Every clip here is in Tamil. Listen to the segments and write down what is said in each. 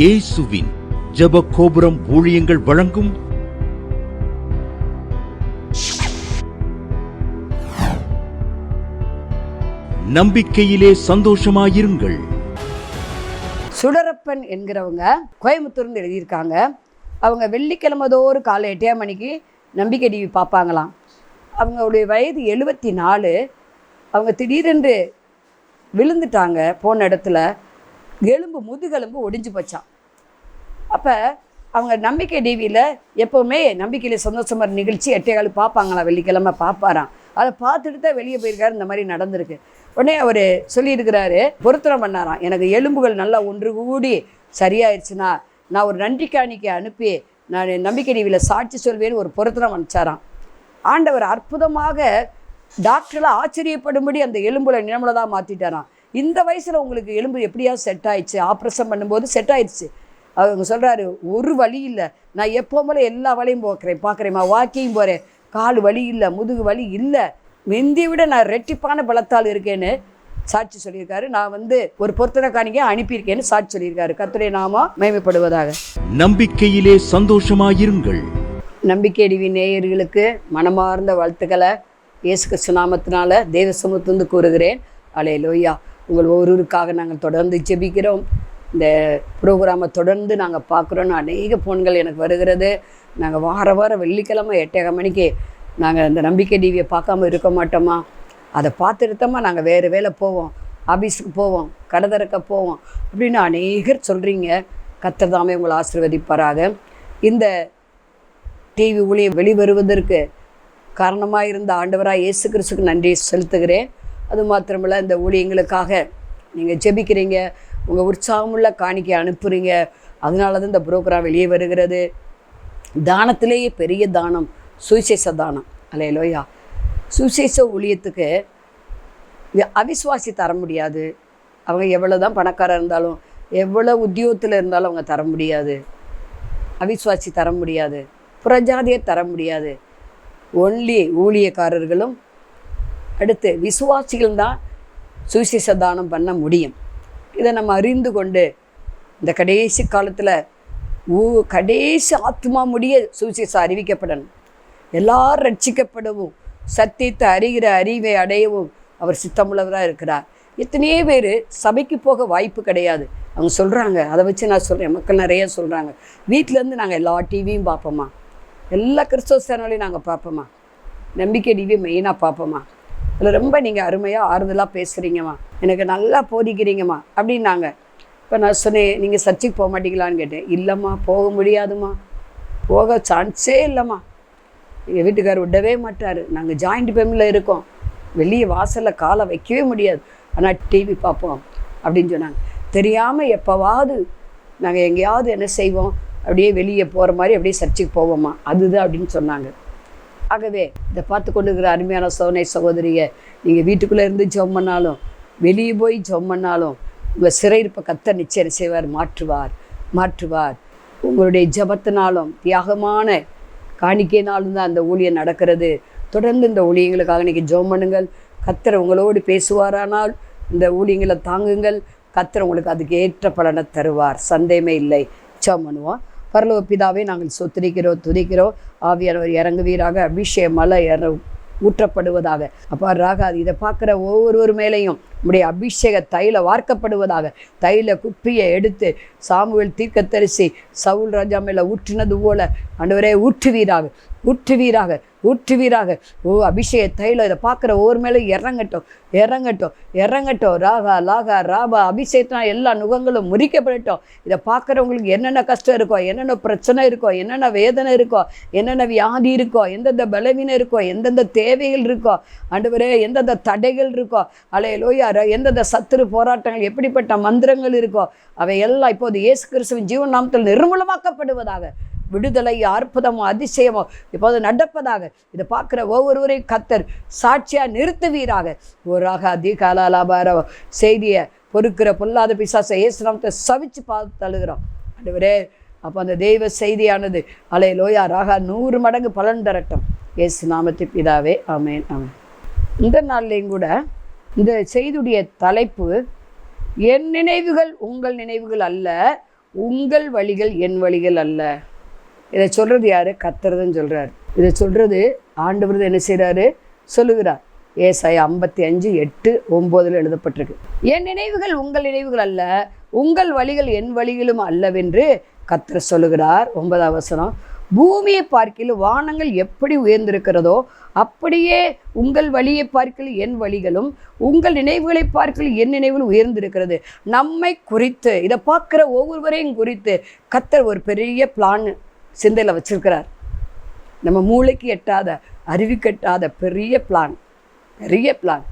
இயேசுவின் ஜெப கோபுரம் ஊழியங்கள் வழங்கும் நம்பிக்கையிலே சந்தோஷமாயிருங்கள். சுடரப்பன் என்கிறவங்க கோயம்புத்தூர்ந்து எழுதியிருக்காங்க. அவங்க வெள்ளிக்கிழமை தோறும் காலை எட்டே மணிக்கு நம்பிக்கை டிவி பார்ப்பாங்களாம். அவங்களுடைய வயது எழுபத்தி நாலு அவங்க திடீரென்று விழுந்துட்டாங்க போன இடத்துல. எலும்பு முதுகெலும்பு ஒடிஞ்சு போச்சான் அப்போ அவங்க நம்பிக்கை டிவியில் எப்போவுமே நம்பிக்கையில் சந்தோஷமாக நிகழ்ச்சி எட்டையால் பார்ப்பாங்களாம் வெள்ளிக்கிழமை பார்ப்பாராம். அதை பார்த்துட்டு தான் வெளியே போயிருக்காரு. இந்த மாதிரி நடந்திருக்கு. உடனே அவர் சொல்லியிருக்கிறாரு பொருத்தனம் பண்ணாராம். எனக்கு எலும்புகள் நல்லா ஒன்று கூடி சரியாயிருச்சுன்னா நான் ஒரு நன்றி காணிக்கை அனுப்பி நான் நம்பிக்கை டிவியில் சாட்சி சொல்வேன்னு ஒரு பொருத்தனம் அனுப்பிச்சாராம். ஆண்டவர் அற்புதமாக டாக்டரெலாம் ஆச்சரியப்படும்படி அந்த எலும்புல நிலமுலதாக மாற்றிட்டாராம் இந்த வயசில் உங்களுக்கு எலும்பு எப்படியாவது செட் ஆயிடுச்சு? ஆப்ரேஷன் பண்ணும்போது செட் ஆயிடுச்சு. அவங்க சொல்கிறாரு ஒரு வலி இல்லை. நான் எப்போ போல எல்லா வழியும் போக்குறேன். பார்க்குறேம்மா வாக்கிங் போகிறேன் கால் வலி இல்லை முதுகு வலி இல்லை. முந்தியை விட நான் ரெட்டிப்பான பலத்தால் இருக்கேன்னு சாட்சி சொல்லியிருக்காரு. நான் வந்து ஒரு பொருத்தனை காணிக்க அனுப்பியிருக்கேன்னு சாட்சி சொல்லியிருக்காரு. கர்த்தருடைய நாமம் மேம்படுவதாக நம்பிக்கையிலே சந்தோஷமாயிருங்கள். நம்பிக்கை டிவி நேயர்களுக்கு மனமார்ந்த வாழ்த்துக்களை இயேசு கிறிஸ்து நாமத்தினால தேவ சமூகத்திலிருந்து கூறுகிறேன். அலே லோய்யா உங்கள் ஒவ்வொருவருக்காக நாங்கள் தொடர்ந்து ஜெபிக்கிறோம். இந்த ப்ரோக்ராமை தொடர்ந்து நாங்கள் பார்க்குறோன்னு அநேக ஃபோன்கள் எனக்கு வருகிறது. நாங்கள் வார வாரம் வெள்ளிக்கிழமை எட்டேக மணிக்கு நாங்கள் இந்த நம்பிக்கை டிவியை பார்க்காம இருக்க மாட்டோமா? அதை பார்த்துருத்தோமா நாங்கள் வேறு வேலை போவோம். ஆஃபீஸுக்கு போவோம். கடை திறக்க போவோம். அப்படின்னு அநேகர் சொல்கிறீங்க கத்ததாமே உங்களை ஆசீர்வதிப்பாராக. இந்த டிவி ஊழியம் வெளிவருவதற்கு காரணமாக இருந்த ஆண்டவராக இயேசு கிறிஸ்துக்கு நன்றி செலுத்துகிறேன். அது மாத்திரமில்ல இந்த ஊழியங்களுக்காக நீங்கள் ஜெபிக்கிறீங்க. உங்கள் உற்சாகமுள்ள காணிக்கை அனுப்புகிறீங்க அதனால தான் இந்த புரோக்கராக வெளியே வருகிறது. தானத்திலேயே பெரிய தானம் சுவிசேஷ தானம். அலையலோயா சுவிசேஷ ஊழியத்துக்கு அவிஸ்வாசி தர முடியாது. அவங்க எவ்வளோ தான் பணக்காரர் இருந்தாலும் எவ்வளோ உத்தியோகத்தில் இருந்தாலும் அவங்க தர முடியாது. அவிஸ்வாசி தர முடியாது. புறஜாதியை தர முடியாது. ஒன்லி ஊழியக்காரர்களும் அடுத்து விசுவாசிகள் தான் சுவிசேஷ தானம் பண்ண முடியும். இதை நம்ம அறிந்து கொண்டு இந்த கடைசி காலத்தில் ஊ கடைசி ஆத்மா முடிய சுவிசேஷம் அறிவிக்கப்படணும். எல்லாரும் ரட்சிக்கப்படவும். சத்தியத்தை அறிகிற அறிவை அடையவும் அவர் சித்தமுள்ளவராக இருக்கிறார். எத்தனையோ பேர் சபைக்கு போக வாய்ப்பு கிடையாது. அவங்க சொல்கிறாங்க அதை வச்சு நான் சொல்கிறேன் மக்கள் நிறைய சொல்கிறாங்க வீட்டிலேருந்து நாங்கள் எல்லா டிவியும் பார்ப்போமா? எல்லா கிறிஸ்தவ சேனலையும் நாங்கள் பார்ப்போமா? நம்பிக்கை டிவி மெயினாக பார்ப்போமா? அதில் ரொம்ப நீங்கள் அருமையாக ஆறுதலாக பேசுகிறீங்கம்மா எனக்கு நல்லா போதிக்கிறீங்கம்மா அப்படின்னாங்க. இப்போ நான் சொன்னேன் நீங்கள் சர்ச்சுக்கு போக மாட்டீங்களான்னு கேட்டேன். இல்லைம்மா போக முடியாதும்மா. போக சான்ஸே இல்லைம்மா. எங்கள் வீட்டுக்காரர் விடவே மாட்டார். நாங்கள் ஜாயிண்ட் ஃபேமிலியில் இருக்கோம். வெளியே வாசலில் காலை வைக்கவே முடியாது. ஆனால் டிவி பார்ப்போம் அப்படின்னு சொன்னாங்க. தெரியாமல் எப்போவாவது நாங்கள் எங்கேயாவது என்ன செய்வோம் அப்படியே வெளியே போகிற மாதிரி அப்படியே சர்ச்சுக்கு போவோம்மா. அதுதான் அப்படின்னு சொன்னாங்க. ஆகவே இதை பார்த்து கொண்டுக்கிற அருமையான சோனை சகோதரியை நீங்கள் வீட்டுக்குள்ளே இருந்து ஜெபம் பண்ணாலும் வெளியே போய் ஜெபம் பண்ணாலும் உங்கள் சிறையிருப்பை கத்த நிச்சயம் செய்வார்? மாற்றுவார் மாற்றுவார். உங்களுடைய ஜெபத்தினாலும் தியாகமான காணிக்கையினாலும் தான் அந்த ஊழியம் நடக்கிறது. தொடர்ந்து இந்த ஊழியங்களுக்காக நீங்கள் ஜெபம் பண்ணுங்கள். கத்தர் உங்களோடு பேசுவாரானால் இந்த ஊழியங்களை தாங்குங்கள். கத்தர் உங்களுக்கு அதுக்கு ஏற்ற பலனை தருவார். சந்தேகமே இல்லை. ஜெபம் பண்ணுவோம். பரலோக பிதாவை நாங்கள் சொத்திரிக்கிறோம் துதிக்கிறோம். ஆவியானவர் இறங்குவீராக. அபிஷேக மலை ஊற்றப்படுவதாக. அப்பா ராகாது இதை பார்க்குற ஒவ்வொருவர் மேலேயும் நம்முடைய அபிஷேக தைல வார்க்கப்படுவதாக. தைல குப்பியை எடுத்து சாமுவேல் தீர்க்கத்தரிசி சவுல் ராஜா மேலே ஊற்றினது போல ஆண்டவரே ஊற்றுவீராக ஊற்றுவீராக ஊற்றுவீராக. ஓ அபிஷேக தைலம் இதை பார்க்குற ஒவ்வொரு மேலே இறங்கட்டும் இறங்கட்டும் இறங்கட்டும். ராகா லாகா ராபா அபிஷேகத்தினா எல்லா நுகங்களும் முறிக்கப்படட்டும். இதை பார்க்குறவங்களுக்கு என்னென்ன கஷ்டம் இருக்கோ என்னென்ன பிரச்சனை இருக்கோ என்னென்ன வேதனை இருக்கோ என்னென்ன வியாதி இருக்கோ எந்தெந்த பலவீனம் இருக்கோ எந்தெந்த தேவைகள் இருக்கோ ஆண்டவரே எந்தெந்த தடைகள் இருக்கோ. அலையலோயா எந்தெந்த சத்துரு போராட்டங்கள் எப்படிப்பட்ட மந்திரங்கள் இருக்கோ அவை எல்லாம் இப்போது இயேசு கிறிஸ்துவின் ஜீவன் நாமத்தில் நிர்மூலமாக்கப்படுவதாக விடுதலை அற்புதமோ அதிசயமோ இப்போது நடப்பதாக இதை பார்க்குற ஒவ்வொருவரையும் கத்தர் சாட்சியாக நிறுத்துவீராக. ஓராக அதிகாலாபார செய்தியை பொறுக்கிற பொல்லாத பிசாசை இயேசுநாமத்தை சவிச்சு பார்த்து தழுகிறோம் அடுவரே அப்போ அந்த தெய்வ செய்தியானது அலை லோயா ராகா நூறு மடங்கு பலன் தரட்டும் இயேசு நாமத்தை பிதாவே ஆமேன் ஆமேன். இந்த நாள்லேயும் கூட இந்த செய்தியுடைய தலைப்பு என் நினைவுகள் உங்கள் நினைவுகள் அல்ல உங்கள் வழிகள் என் வழிகள் அல்ல. இதை சொல்கிறது யார்? கத்துறதுன்னு சொல்கிறார் இதை சொல்கிறது ஆண்டவர் என்ன செய்கிறாரு சொல்லுகிறார். ஏசாய் ஐம்பத்தி அஞ்சு எட்டு ஒம்போதில் எழுதப்பட்டிருக்கு. என் நினைவுகள் உங்கள் நினைவுகள் அல்ல உங்கள் வழிகள் என் வழிகளும் அல்லவென்று கத்திர சொல்லுகிறார். ஒன்பதாம் வசனம். பூமியை பார்க்கையில் வானங்கள் எப்படி உயர்ந்திருக்கிறதோ அப்படியே உங்கள் வழியை பார்க்கல என் வழிகளும் உங்கள் நினைவுகளை பார்க்கல என் நினைவுகளும் உயர்ந்திருக்கிறது. நம்மை குறித்து இதை பார்க்குற ஒவ்வொருவரையும் குறித்து கத்தர் ஒரு பெரிய பிளான் சிந்தையில் வச்சிருக்கிறார். நம்ம மூளைக்கு எட்டாத அருவி கட்டாத பெரிய பிளான் பெரிய பிளான்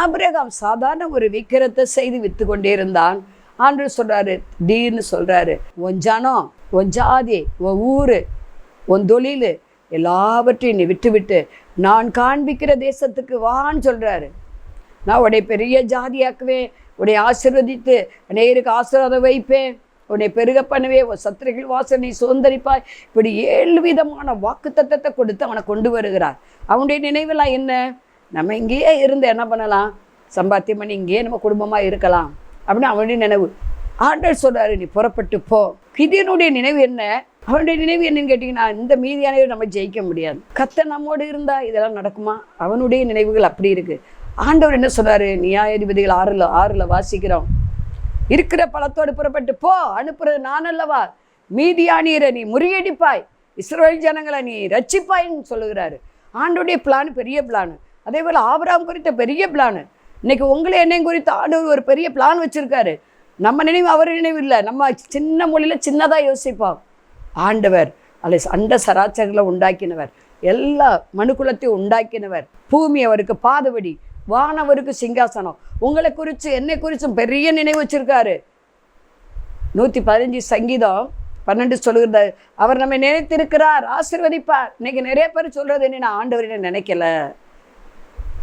ஆபிரகாம் சாதாரண ஒரு விக்கிரத்தை செய்து விற்று கொண்டே இருந்தான். ஆண்டு சொல்றாரு திடீர்னு சொல்றாரு ஒஞ்சானோ உன் ஜாதி உன் ஊர் உன் தொழில் எல்லாவற்றையும் நீ விட்டுவிட்டு நான் காண்பிக்கிற தேசத்துக்கு வான்னு சொல்கிறாரு நான் உடைய பெரிய ஜாதியாக்குவேன் உன்னை ஆசிர்வதித்து நேருக்கு ஆசீர்வாதம் வைப்பேன் உன்னை பெருக பண்ணுவே உன் சத்திரிகள் வாசனை சுதந்திரிப்பாய். இப்படி ஏழு விதமான வாக்கு தத்தத்தை கொடுத்து அவனை கொண்டு வருகிறார். அவனுடைய நினைவெல்லாம் என்ன? நம்ம இங்கேயே இருந்து என்ன பண்ணலாம்? சம்பாத்தியம் பண்ணி இங்கேயே நம்ம குடும்பமாக இருக்கலாம். அப்படின்னு அவனுடைய நினைவு. ஆண்டர் சொல்கிறாரு நீ புறப்பட்டு போ. கிதியனுடைய நினைவு என்ன? அவனுடைய நினைவு என்னன்னு கேட்டிங்கன்னா இந்த மீதியானவை நம்ம ஜெயிக்க முடியாது. கத்த நம்மோடு இருந்தா இதெல்லாம் நடக்குமா? அவனுடைய நினைவுகள் அப்படி இருக்கு. ஆண்டவர் என்ன சொல்றாரு? நியாயாதிபதிகள் ஆறுல ஆறுல வாசிக்கிறோம். இருக்கிற பழத்தோடு புறப்பட்டு போ அனுப்புறது நான் அல்லவா? மீதியானீரை நீ முறியடிப்பாய். இஸ்ரோல் ஜனங்களை நீ ரச்சிப்பாயின்னு சொல்லுகிறாரு. ஆண்டோடைய பிளான் பெரிய பிளான் அதே போல் ஆபராம் குறித்த பெரிய பிளான் இன்னைக்கு உங்களை என்னையும் குறித்து ஆண்டவர் ஒரு பெரிய பிளான் வச்சிருக்காரு. நம்ம நினைவு அவர் நினைவு இல்லை. நம்ம சின்ன மொழியில் சின்னதாக யோசிப்போம். ஆண்டவர் அல்ல அண்ட சராச்சரங்களை உண்டாக்கினவர். எல்லா மனுக்குலத்தையும் உண்டாக்கினவர். பூமி அவருக்கு பாதவடி வானவருக்கு சிங்காசனம். உங்களை குறித்து என்னை குறித்தும் பெரிய நினைவு வச்சிருக்காரு. நூற்றி பதினஞ்சு சங்கீதம் பன்னெண்டு சொல்லுகிறது அவர் நம்மை நினைத்திருக்கிறார் ஆசிர்வதிப்பார். இன்னைக்கு நிறைய பேர் சொல்கிறது என்ன நான் ஆண்டவர் என்ன நினைக்கல.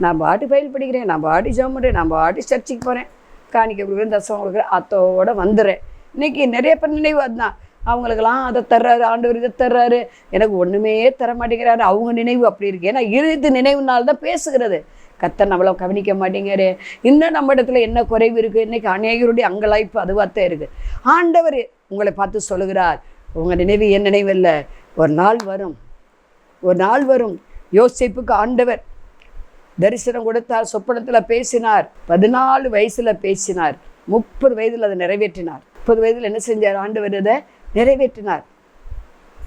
நான் பாட்டு பயில் படிக்கிறேன் நான் பாட்டு ஜாம் பண்ணுறேன் நான் பாட்டு சர்ச்சுக்கு போகிறேன் காணிக்க கொடுக்குறேன் தசம் கொடுக்குறேன் அத்தோட வந்துடுறேன். இன்னைக்கு நிறைய பேர் நினைவு அதுதான். அவங்களுக்கெல்லாம் அதை தர்றாரு ஆண்டவர் இதை தர்றாரு. எனக்கு ஒன்றுமே தர மாட்டேங்கிறாரு. அவங்க நினைவு அப்படி இருக்கு. ஏன்னா இறுதி நினைவுனால தான் பேசுகிறது. கத்த நம்மள கவனிக்க மாட்டேங்கிறாரு. இன்னும் நம்ம இடத்துல என்ன குறைவு இருக்குது இன்றைக்கி அநேகருடைய அங்கலாய்ப்பு அதுவாகத்தான் இருக்குது ஆண்டவர் உங்களை பார்த்து சொல்லுகிறார். உங்கள் நினைவு என் நினைவு இல்லை. ஒரு நாள் வரும். ஒரு நாள் வரும். யோசிப்புக்கு ஆண்டவர் தரிசனம் கொடுத்தார் சொப்பனத்தில் பேசினார் பதினாலு வயசுல பேசினார் முப்பது வயதில் அதை நிறைவேற்றினார். முப்பது வயதில் என்ன செஞ்சார்? ஆண்டு வருதை நிறைவேற்றினார்.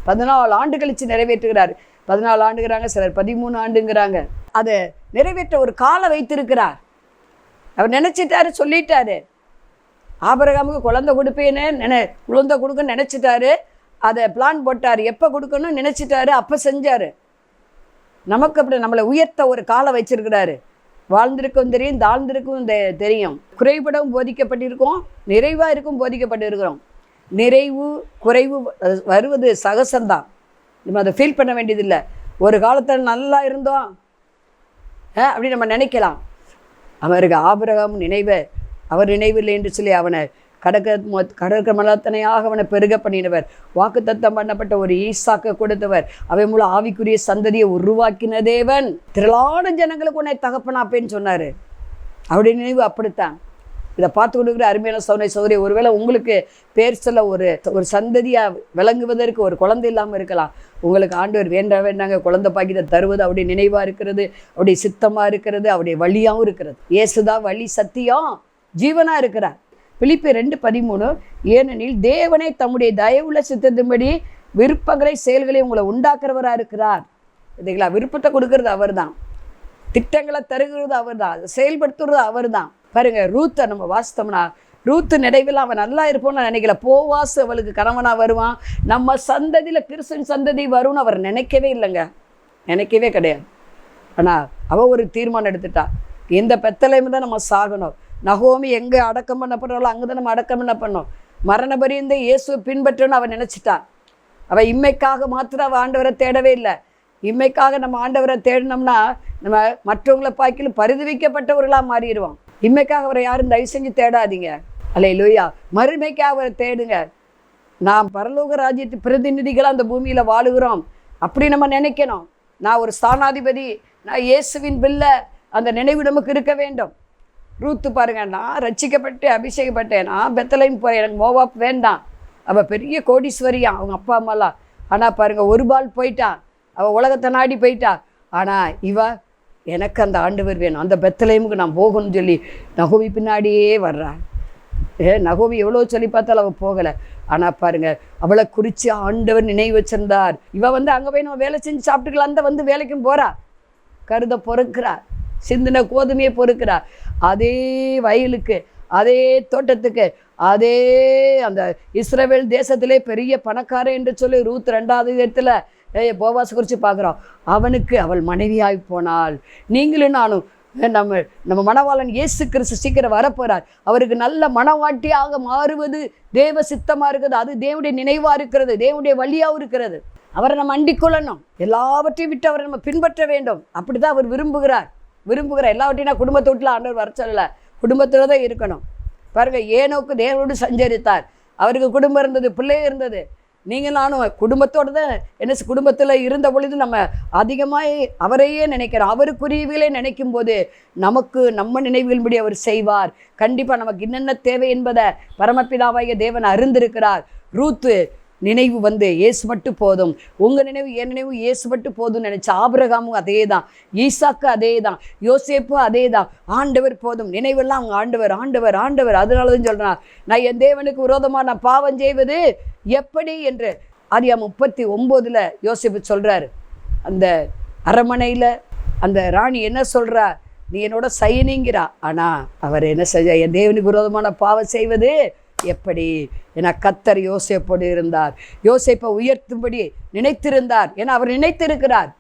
பதினாலு ஆண்டு கழிச்சு நிறைவேற்றுகிறார். பதினாலு ஆண்டுங்கிறாங்க சிலர் பதிமூணு ஆண்டுங்கிறாங்க. அதை நிறைவேற்ற ஒரு காலம் வைத்திருக்கிறார். அவர் நினைச்சிட்டாரு சொல்லிட்டாரு. ஆபரகாமுக்கு குழந்தை கொடுப்பேன்னு நினை குழந்தை கொடுக்கன்னு நினச்சிட்டாரு. அதை பிளான் போட்டார். எப்போ கொடுக்கணும்னு நினச்சிட்டாரு. அப்போ செஞ்சார். நமக்கு அப்படி நம்மளை உயர்த்த ஒரு காலை வச்சிருக்கிறாரு. வாழ்ந்திருக்கும் தெரியும் தாழ்ந்திருக்கும் தெ- தெரியும். குறைபடவும் போதிக்கப்பட்டிருக்கோம் நிறைவாக இருக்கும் போதிக்கப்பட்டிருக்கிறோம். நிறைவு குறைவு வருவது சகசந்தான். நம்ம அதை ஃபீல் பண்ண வேண்டியதில்லை. ஒரு காலத்தில் நல்லா இருந்தோம். ஆ, அப்படி நம்ம நினைக்கலாம். அவருக்கு ஆபிரகாம் நினைவை அவர் நினைவில்லை என்று சொல்லி அவனை கடக்க மொ- கடற்க மலத்தனையாக அவனை பெருக பண்ணினவர். வாக்குத்தத்தம் பண்ணப்பட்ட ஒரு ஈசாக்க கொடுத்தவர். அவை மூலம் ஆவிக்குரிய சந்ததியை உருவாக்கின தேவன். திரளான ஜனங்களுக்கு உன்னை தகப்பனாப்பேன்னு சொன்னார். அவருடைய நினைவு அப்படித்தான். இதை பார்த்து கொடுக்குற அருமையான சௌனை சௌதரி ஒருவேளை உங்களுக்கு பேர் சொல்ல ஒரு ஒரு சந்ததியாக விளங்குவதற்கு ஒரு குழந்தை இல்லாமல் இருக்கலாம். உங்களுக்கு ஆண்டவர் வேண்டாம் வேண்டாங்க குழந்தை பாக்கியத்தை தருவது அவருடைய நினைவாக இருக்கிறது அவருடைய சித்தமாக இருக்கிறது அவருடைய வழியாகவும் இருக்கிறது. இயேசுதா வழி சத்தியம் ஜீவனாக இருக்கிறார். பிழிப்பு ரெண்டு பதிமூணு. ஏனெனில் தேவனை தம்முடைய தயவுள்ள சித்தத்தின்படி விருப்பங்களை செயல்களை உங்களை உண்டாக்குறவராக இருக்கிறார். இதுங்களா விருப்பத்தை கொடுக்கறது அவர்தான். திட்டங்களை தருகிறது அவர்தான். அதை செயல்படுத்துறது அவர்தான். பாருங்க ரூத்தை நம்ம வாசித்தோம்னா ரூத்து நினைவில் அவன் நல்லா இருப்போம்னு நினைக்கல. போவாசு அவளுக்கு கணவனாக வருவான். நம்ம சந்ததியில் கிறிஸ்தன் சந்ததி வரும்னு அவர் நினைக்கவே இல்லைங்க. நினைக்கவே கிடையாது. ஆனால் அவ ஒரு தீர்மானம் எடுத்துட்டா. எந்த பெத்தலையும் தான் நம்ம சாகணும். நகோமி எங்கே அடக்கம் பண்ணப்படுறாளோ அங்கே தான் நம்ம அடக்கம் பண்ண பண்ணோம்? மரண பரியந்த இயேசுவை பின்பற்றணும்னு அவன் நினச்சிட்டான். அவள் இம்மைக்காக மாத்திரம் அவள் ஆண்டவரை தேடவே இல்லை. இம்மைக்காக நம்ம ஆண்டவரை தேடினோம்னா நம்ம மற்றவங்களை பார்க்கலும் பரிதவிக்கப்பட்டவர்களாக மாறிடுவோம். இம்மைக்காக அவரை யாரும் தயவு செஞ்சு தேடாதீங்க. அல்ல லூயா மறுமைக்காக அவரை தேடுங்க. நாம் பரலோக ராஜ்யத்து பிரதிநிதிகளாக அந்த பூமியில் வாழுகிறோம். அப்படி நம்ம நினைக்கணும். நான் ஒரு ஸ்தானாதிபதி. நான் இயேசுவின் பில்ல அந்த நினைவு நமக்கு இருக்க வேண்டும். ரூத்து பாருங்க நான் ரட்சிக்கப்பட்டு அபிஷேகப்பட்டேன். நான் பெத்தலையும் போகிறேன் எனக்கு மோவாப் வேண்டாம். அவள் பெரிய கோடீஸ்வரியா அவங்க அப்பா அம்மாலாம் ஆனால் பாருங்க ஒரு பால் போயிட்டான் அவள் உலகத்தை நாடி போயிட்டா. ஆனால் இவ எனக்கு அந்த ஆண்டவர் வேணும். அந்த பெத்தலைமுக்கு நான் போகணும்னு சொல்லி நகோவி பின்னாடியே வர்றான் ஏ நகோவி எவ்வளோ சொல்லி பார்த்தாலும் அவள் போகலை. ஆனால் பாருங்க அவளை குறித்து ஆண்டவர் நினைவு வச்சிருந்தார். இவள் வந்து அங்கே போய் நம்ம வேலை செஞ்சு சாப்பிட்டுக்கலாம் அந்த வந்து வேலைக்கும் போகிறா கருதை பொறுக்கிறா. சிந்தின கோதுமையை பொறுக்கிறார். அதே வயலுக்கு அதே தோட்டத்துக்கு அதே அந்த இஸ்ரேல் தேசத்திலே பெரிய பணக்காரன் என்று சொல்லி ரூத் ரெண்டாவது இடத்துல ஏய் போவாஸ் குறித்து பார்க்குறோம். அவனுக்கு அவள் மனைவியாய் போனாள் நீங்களும் நானும் நம்ம நம்ம மணவாளன் இயேசு கிறிஸ்து சீக்கிரம் வரப்போகிறார் அவருக்கு நல்ல மனவாட்டியாக மாறுவது தேவ சித்தமாக இருக்கிறது அது தேவனுடைய நினைவாக இருக்கிறது தேவனுடைய வழியாகவும் இருக்கிறது. அவரை நம்ம அண்டிக் கொள்ளணும். எல்லாவற்றையும் விட்டு அவரை நம்ம பின்பற்ற வேண்டும். அப்படி தான் அவர் விரும்புகிறார். விரும்புகிற எல்லாவற்றையும் நான் குடும்பத்தை விட்டுல ஆண்டவர் வர சொல்லலை. குடும்பத்தில் தான் இருக்கணும். பாருங்க ஏனோக்கு தேவனோடு சஞ்சரித்தார். அவருக்கு குடும்பம் இருந்தது பிள்ளை இருந்தது. நீங்கள் நானும் குடும்பத்தோடு தான் என்ன குடும்பத்தில் இருந்த பொழுது நம்ம அதிகமாக அவரையே நினைக்கிறோம். அவருக்குரியவிகளை நினைக்கும் போது நமக்கு நம்ம நினைவுகளின்படி அவர் செய்வார். கண்டிப்பாக நமக்கு என்னென்ன தேவை என்பதை பரமபிதாவாகிய தேவன் அறிந்திருக்கிறார். ரூத்து நினைவு வந்து ஏசு மட்டும் போதும். உங்கள் நினைவு என் நினைவு ஏசு மட்டும் போதும்னு நினச்ச ஆபிரகாமும் அதே தான் ஈசாக்கு அதே தான் யோசேப்பும் அதே தான் ஆண்டவர் போதும். நினைவெல்லாம் அவங்க ஆண்டவர் ஆண்டவர் ஆண்டவர். அதனால தான் சொல்கிறான் நான் என் தேவனுக்கு விரோதமாக நான் பாவம் செய்வது எப்படி என்று? ஆரியா முப்பத்தி ஒம்போதில் யோசிப்பு சொல்கிறாரு அந்த அரமனையில் அந்த ராணி என்ன சொல்கிறா நீ என்னோட சயனிங்கிறா ஆனால் அவர் என்ன செஞ்ச? என் தேவனுக்கு விரோதமான பாவம் செய்வது எப்படி? என கத்தர் யோசேப்போடு இருந்தார். யோசிப்பை உயர்த்தும்படி நினைத்திருந்தார். ஏன்னா அவர் நினைத்திருக்கிறார்.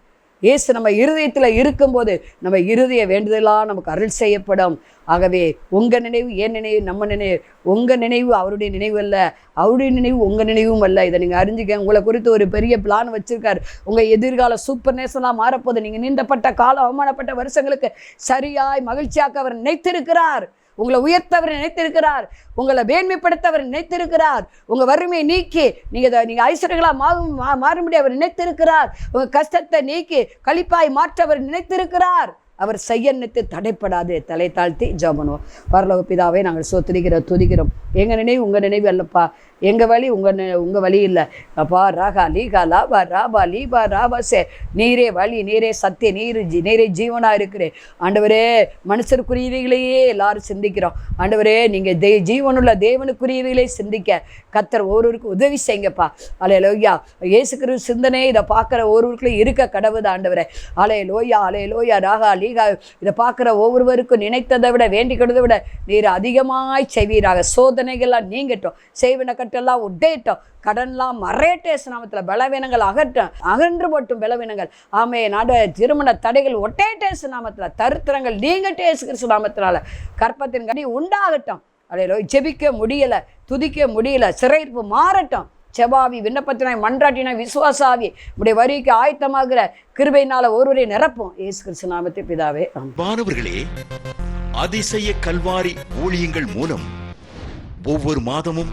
இயேசு நம்ம இருதயத்தில் இருக்கும்போது நம்ம இருதய வேண்டுதலாக நமக்கு அருள் செய்யப்படும். ஆகவே உங்கள் நினைவு என் நினைவு நம்ம நினைவு உங்கள் நினைவு அவருடைய நினைவு அல்ல. அவருடைய நினைவு உங்கள் நினைவும் அல்ல. இதை நீங்கள் அறிஞ்சுக்க உங்களை குறித்து ஒரு பெரிய பிளான் வச்சுருக்கார். உங்கள் எதிர்கால சூப்பர் நேசனாக மாறப்போகுது. நீங்கள் நீண்டப்பட்ட காலம் அவமானப்பட்ட வருஷங்களுக்கு சரியாய் மகிழ்ச்சியாக்க அவர் நினைத்திருக்கிறார். உங்களை உயர்த்தவர் நினைத்திருக்கிறார். உங்களை வேண்மைப்படுத்தவர் நினைத்திருக்கிறார். உங்கள் வறுமையை நீக்கி நீங்கள் நீங்கள் ஐஸ்வர்யங்களாக மாறும் மா- மாறும்படி அவர் நினைத்திருக்கிறார். உங்கள் கஷ்டத்தை நீக்கி கழிப்பாய் மாற்ற அவர் நினைத்திருக்கிறார். அவர் செய்ய நினைத்து தடைப்படாது தலை தாழ்த்தி ஜெபம் பண்ணுவோம். பரலோக பிதாவை நாங்கள் சோத்திரிக்கிறோம் துதிக்கிறோம். எங்கள் நினைவு உங்கள் நினைவு அல்லப்பா. எங்கள் வழி? உங்கள் உங்கள் வழி இல்லை. அப்பா ராகா லீகா லாபா ராபா லீபா ராபா சே நீரே வழி நீரே சத்திய நீர் ஜி- நீரே ஜீவனாக இருக்கிறேன். ஆண்டவரே மனுஷருக்குரியவைகளையே எல்லாரும் சிந்திக்கிறோம். ஆண்டவரே நீங்கள் தே ஜீவனுள்ள தேவனுக்குரியவைகளே சிந்திக்க. கத்தர் ஒருவருக்கு உதவி செய்யுங்கப்பா. அலே லோய்யா இயேசு சிந்தனை இதை பார்க்குற ஒவ்வொருவருக்குள்ள இருக்க கடவுது ஆண்டவரே. அலே லோயா அலே லோயா ராகா லீகா இதை பார்க்குற ஒவ்வொருவருக்கும் நினைத்ததை விட வேண்டிக்கிறதை விட நீர் அதிகமாய் செய்வீராக. சோதனைகள்லாம் நீங்கட்டும். செய்வின கட்டெல்லாம் உடையட்டும் கடன்லாம் மறையட்டேஸ் நாமத்தில் பலவீனங்கள் அகற்றும். அகன்று மட்டும் பலவீனங்கள். ஆமே நட திருமண தடைகள் ஒட்டேட்டேஸ் நாமத்தில் தருத்திரங்கள் நீங்கட்டேஸ் கிறிஸ்து நாமத்தினால கற்பத்தின் கனி உண்டாகட்டும். அடையோ ஜெபிக்க முடியல துதிக்க முடியல சிறையிருப்பு மாறட்டும். செவாவி விண்ணப்பத்தினாய் மன்றாட்டினாய் விசுவாசாவி உடைய வரிக்கு ஆயத்தமாகிற கிருபையினால ஒருவரை நிரப்பும் ஏசு கிறிஸ்து நாமத்தை பிதாவே மாணவர்களே அதிசய கல்வாரி ஊழியங்கள் மூலம் ஒவ்வொரு மாதமும்